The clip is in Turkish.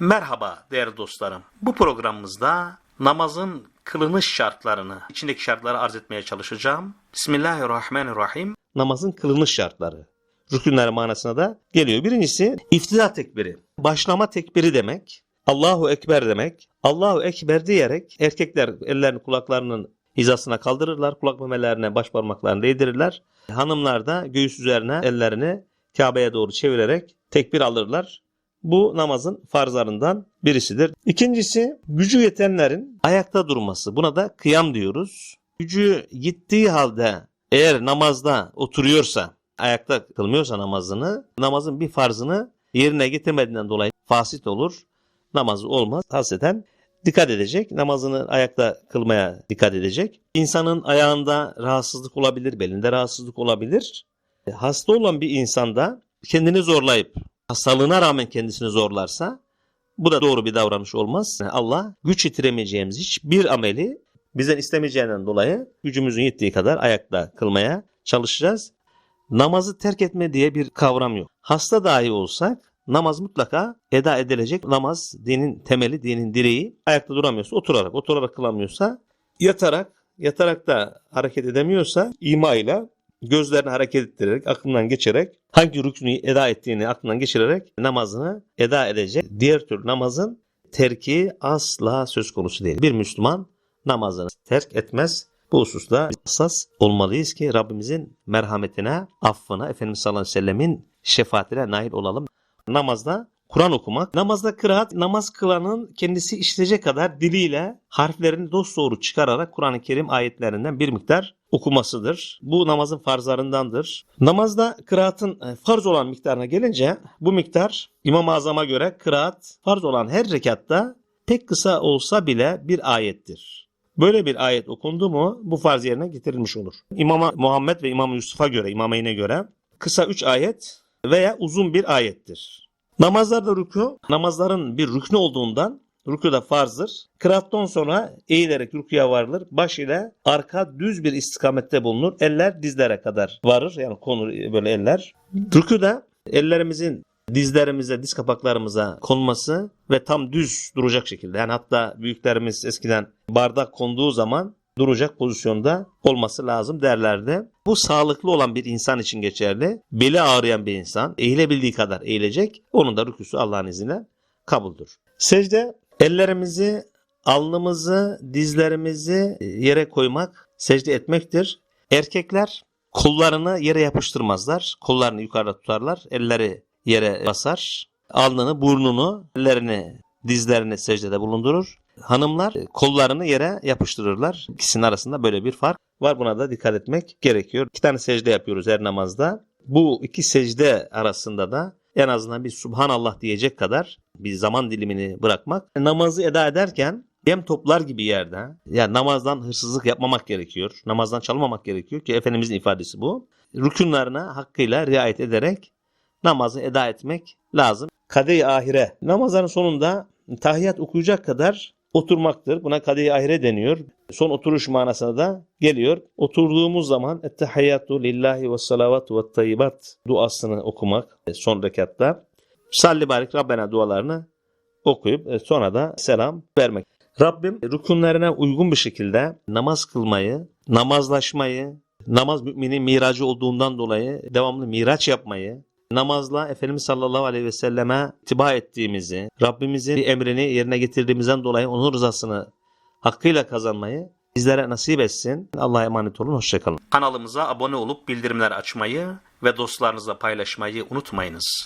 Merhaba değerli dostlarım. Bu programımızda namazın kılınış şartlarını, içindeki şartları arz etmeye çalışacağım. Bismillahirrahmanirrahim. Namazın kılınış şartları. Rükünler manasına da geliyor. Birincisi iftida tekbiri. Başlama tekbiri demek. Allahu Ekber demek. Allahu Ekber diyerek erkekler ellerini kulaklarının hizasına kaldırırlar. Kulak memelerine baş parmaklarını değdirirler. Hanımlar da göğüs üzerine ellerini Kabe'ye doğru çevirerek tekbir alırlar. Bu namazın farzlarından birisidir. İkincisi gücü yetenlerin ayakta durması. Buna da kıyam diyoruz. Gücü gittiği halde eğer namazda oturuyorsa, ayakta kılmıyorsa namazını, namazın bir farzını yerine getirmediğinden dolayı fasit olur. Namazı olmaz. Hasreten dikkat edecek. Namazını ayakta kılmaya dikkat edecek. İnsanın ayağında rahatsızlık olabilir, belinde rahatsızlık olabilir. E, Hasta olan bir insanda kendini zorlayıp hastalığına rağmen kendisini zorlarsa bu da doğru bir davranış olmaz. Allah güç yitiremeyeceğimiz hiçbir ameli bizden istemeyeceğinden dolayı gücümüzün yettiği kadar ayakta kılmaya çalışacağız. Namazı terk etme diye bir kavram yok. Hasta dahi olsak namaz mutlaka eda edilecek. Namaz dinin temeli, dinin direği. Ayakta duramıyorsa oturarak, oturarak kılamıyorsa yatarak, yatarak da hareket edemiyorsa ima ile gözlerini hareket ettirerek, aklından geçerek, hangi rüknü eda ettiğini aklından geçirerek namazını eda edecek. Diğer türlü namazın terki asla söz konusu değil. Bir Müslüman namazını terk etmez. Bu hususta hassas olmalıyız ki Rabbimizin merhametine, affına, Efendimiz sallallahu aleyhi ve sellemin şefaatine nail olalım. Namazda Kur'an okumak, namazda kıraat, namaz kılanın kendisi işitecek kadar diliyle harflerini dosdoğru çıkararak Kur'an-ı Kerim ayetlerinden bir miktar okumasıdır. Bu namazın farzlarındandır. Namazda kıraatın e, farz olan miktarına gelince bu miktar İmam-ı Azam'a göre kıraat farz olan her rekatta pek kısa olsa bile bir ayettir. Böyle bir ayet okundu mu bu farz yerine getirilmiş olur. İmam Muhammed ve İmam Yusuf'a göre, İmameyn'e göre kısa 3 ayet veya uzun bir ayettir. Namazlarda rükû, namazların bir rüknü olduğundan rükû da farzdır. Kıraattan sonra eğilerek rüküye varılır. Baş ile arka düz bir istikamette bulunur. Eller dizlere kadar varır. Yani konur böyle eller. Rükûda ellerimizin dizlerimize, diz kapaklarımıza konması ve tam düz duracak şekilde. Yani hatta büyüklerimiz eskiden bardak konduğu zaman duracak pozisyonda olması lazım derlerdi. Bu sağlıklı olan bir insan için geçerli. Beli ağrıyan bir insan eğilebildiği kadar eğilecek. Onun da rüküsü Allah'ın izniyle kabuldür. Secde ellerimizi, alnımızı, dizlerimizi yere koymak, secde etmektir. Erkekler kollarını yere yapıştırmazlar. Kollarını yukarıda tutarlar. Elleri yere basar. Alnını, burnunu, ellerini, dizlerini secdede bulundurur. Hanımlar kollarını yere yapıştırırlar. İkisinin arasında böyle bir fark var. Buna da dikkat etmek gerekiyor. İki tane secde yapıyoruz her namazda. Bu iki secde arasında da en azından bir Subhanallah diyecek kadar bir zaman dilimini bırakmak. Namazı eda ederken yem toplar gibi yerde yani namazdan hırsızlık yapmamak gerekiyor. Namazdan çalmamak gerekiyor ki Efendimizin ifadesi bu. Rükunlarına hakkıyla riayet ederek namazı eda etmek lazım. Kade-i ahire namazların sonunda tahiyyat okuyacak kadar oturmaktır. Buna kade-i ahire deniyor. Son oturuş manasına da geliyor. Oturduğumuz zaman ettehiyyatu lillahi ve salavatu ve tayyibat duasını okumak son rekatta. Salli barik Rabbena dualarını okuyup e, sonra da selam vermek. Rabbim rükunlarına uygun bir şekilde namaz kılmayı, namazlaşmayı, namaz müminin miracı olduğundan dolayı devamlı miraç yapmayı, namazla Efendimiz sallallahu aleyhi ve selleme itiba ettiğimizi, Rabbimizin emrini yerine getirdiğimizden dolayı onun rızasını hakkıyla kazanmayı bizlere nasip etsin. Allah'a emanet olun. Hoşçakalın. Kanalımıza abone olup bildirimler açmayı ve dostlarınızla paylaşmayı unutmayınız.